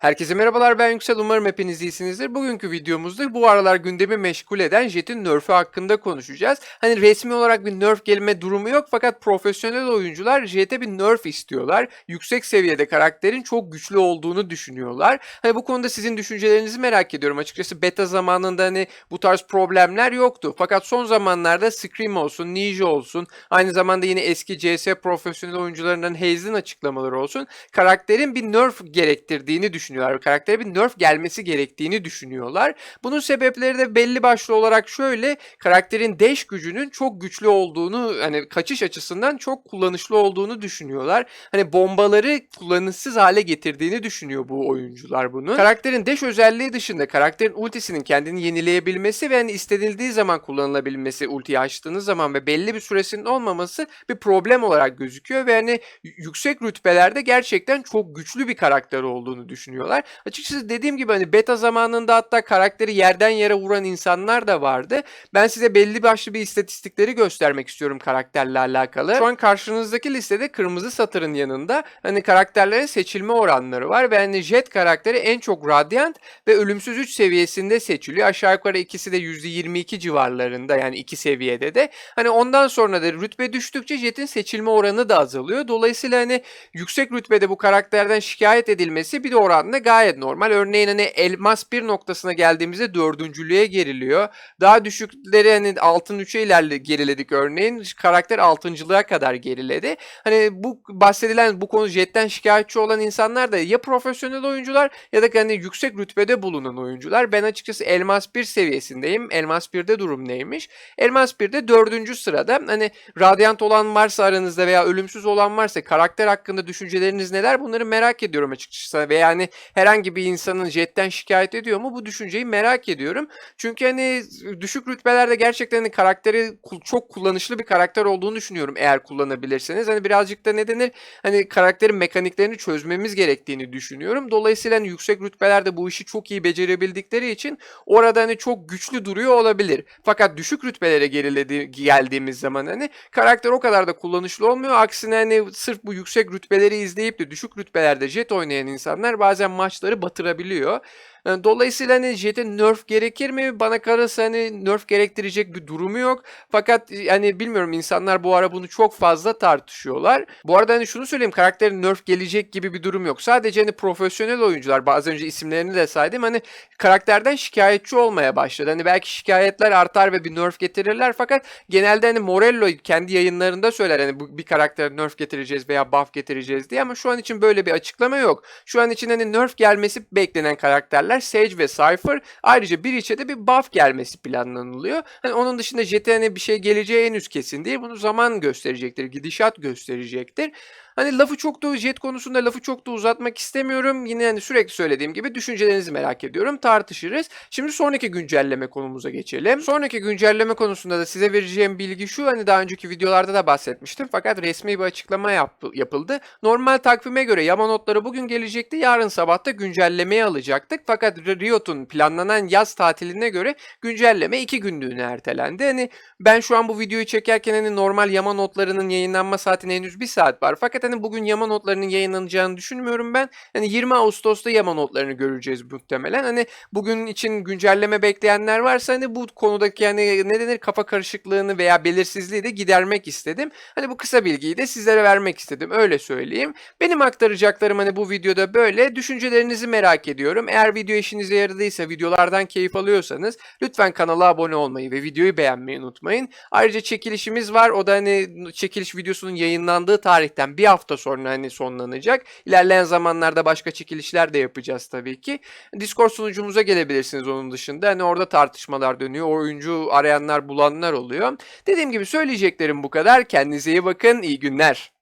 Herkese merhabalar ben Yüksel umarım hepiniz iyisinizdir. Bugünkü videomuzda bu aralar gündemi meşgul eden Jet'in nerf'ü hakkında konuşacağız. Hani resmi olarak bir nerf gelme durumu yok fakat profesyonel oyuncular Jet'e bir nerf istiyorlar. Yüksek seviyede karakterin çok güçlü olduğunu düşünüyorlar. Hani bu konuda sizin düşüncelerinizi merak ediyorum. Açıkçası beta zamanında hani bu tarz problemler yoktu. Fakat son zamanlarda Scream olsun, Ninja olsun, aynı zamanda yine eski CS profesyonel oyuncularından Haze'in açıklamaları olsun. Karakterin bir nerf gerektirdiğini düşünüyorlar. Karaktere bir nerf gelmesi gerektiğini düşünüyorlar. Bunun sebepleri de belli başlı olarak şöyle. Karakterin dash gücünün çok güçlü olduğunu, hani kaçış açısından çok kullanışlı olduğunu düşünüyorlar. Hani bombaları kullanışsız hale getirdiğini düşünüyor bu oyuncular bunu. Karakterin dash özelliği dışında karakterin ultisinin kendini yenileyebilmesi ve hani istenildiği zaman kullanılabilmesi ultiyi açtığınız zaman ve belli bir süresinin olmaması bir problem olarak gözüküyor ve hani yüksek rütbelerde gerçekten çok güçlü bir karakter olduğunu düşünüyorlar. Açıkçası dediğim gibi hani beta zamanında hatta karakteri yerden yere vuran insanlar da vardı. Ben size belli başlı bir istatistikleri göstermek istiyorum karakterle alakalı. Şu an karşınızdaki listede kırmızı satırın yanında hani karakterlerin seçilme oranları var ve hani Jet karakteri en çok Radiant ve Ölümsüz 3 seviyesinde seçiliyor. Aşağı yukarı ikisi de %22 civarlarında yani iki seviyede de. Hani ondan sonra da rütbe düştükçe Jet'in seçilme oranı da azalıyor. Dolayısıyla hani yüksek rütbede bu karakterden şikayet edilmesi bir de oranla gayet normal. Örneğin hani elmas 1 noktasına geldiğimizde dördüncülüğe geriliyor. Daha düşükleri hani altın 3'e ilerle geriledik örneğin. Karakter altıncılığa kadar geriledi. Hani bu bahsedilen bu konu jetten şikayetçi olan insanlar da ya profesyonel oyuncular ya da hani yüksek rütbede bulunan oyuncular. Ben açıkçası elmas 1 seviyesindeyim. Elmas 1'de durum neymiş? Elmas 1'de dördüncü sırada. Hani radyant olan varsa aranızda veya ölümsüz olan varsa karakter hakkında düşünceleriniz neler? Bunları merak ediyorum açıkçası. Ve yani herhangi bir insanın jetten şikayet ediyor mu? Bu düşünceyi merak ediyorum. Çünkü hani düşük rütbelerde gerçekten hani karakteri çok kullanışlı bir karakter olduğunu düşünüyorum eğer kullanabilirseniz. Hani birazcık da ne denir? Hani karakterin mekaniklerini çözmemiz gerektiğini düşünüyorum. Dolayısıyla hani yüksek rütbelerde bu işi çok iyi becerebildikleri için orada hani çok güçlü duruyor olabilir. Fakat düşük rütbelere geriledi, geldiğimiz zaman hani karakter o kadar da kullanışlı olmuyor. Aksine hani sırf bu yüksek rütbeleri izleyip de düşük rütbelerde jet oynayan insanlar bazen maçları batırabiliyor. Yani Dolayısıyla hani Jet'e nerf gerekir mi? Bana kalırsa hani nerf gerektirecek bir durumu yok. Fakat hani bilmiyorum insanlar bu ara bunu çok fazla tartışıyorlar. Bu arada hani şunu söyleyeyim karakterin nerf gelecek gibi bir durum yok. Sadece hani profesyonel oyuncular bazen önce isimlerini de saydım hani karakterden şikayetçi olmaya başladı. Hani belki şikayetler artar ve bir nerf getirirler fakat genelde hani Morello kendi yayınlarında söyler hani bu bir karaktere nerf getireceğiz veya buff getireceğiz diye ama şu an için böyle bir açıklama yok. Şu an için hani nerf gelmesi beklenen karakterler Sage ve Cypher. Ayrıca bir içe de bir buff gelmesi planlanılıyor. Hani onun dışında Jet'e hani bir şey geleceği henüz kesin değil. Bunu zaman gösterecektir, gidişat gösterecektir. Hani lafı çok da jet konusunda lafı çok da uzatmak istemiyorum. Yine hani sürekli söylediğim gibi düşüncelerinizi merak ediyorum. Tartışırız. Şimdi sonraki güncelleme konumuza geçelim. Sonraki güncelleme konusunda da size vereceğim bilgi şu. Hani daha önceki videolarda da bahsetmiştim. Fakat resmi bir açıklama yap- yapıldı. Normal takvime göre yama notları bugün gelecekti. Yarın sabah da güncellemeyi alacaktık. Fakat Riot'un planlanan yaz tatiline göre güncelleme iki günlüğüne ertelendi. Hani ben şu an bu videoyu çekerken hani normal yama notlarının yayınlanma saatine henüz bir saat var. Fakat bugün yama notlarının yayınlanacağını düşünmüyorum ben. Hani 20 Ağustos'ta yama notlarını göreceğiz muhtemelen. Hani bugün için güncelleme bekleyenler varsa hani bu konudaki yani ne denir kafa karışıklığını veya belirsizliği de gidermek istedim. Hani bu kısa bilgiyi de sizlere vermek istedim. Öyle söyleyeyim. Benim aktaracaklarım hani bu videoda böyle. Düşüncelerinizi merak ediyorum. Eğer video işinize yaradıysa, videolardan keyif alıyorsanız lütfen kanala abone olmayı ve videoyu beğenmeyi unutmayın. Ayrıca çekilişimiz var. O da hani çekiliş videosunun yayınlandığı tarihten bir hafta sonra hani sonlanacak. İlerleyen zamanlarda başka çekilişler de yapacağız tabii ki. Discord sunucumuza gelebilirsiniz onun dışında. Hani orada tartışmalar dönüyor. Oyuncu arayanlar bulanlar oluyor. Dediğim gibi söyleyeceklerim bu kadar. Kendinize iyi bakın. İyi günler.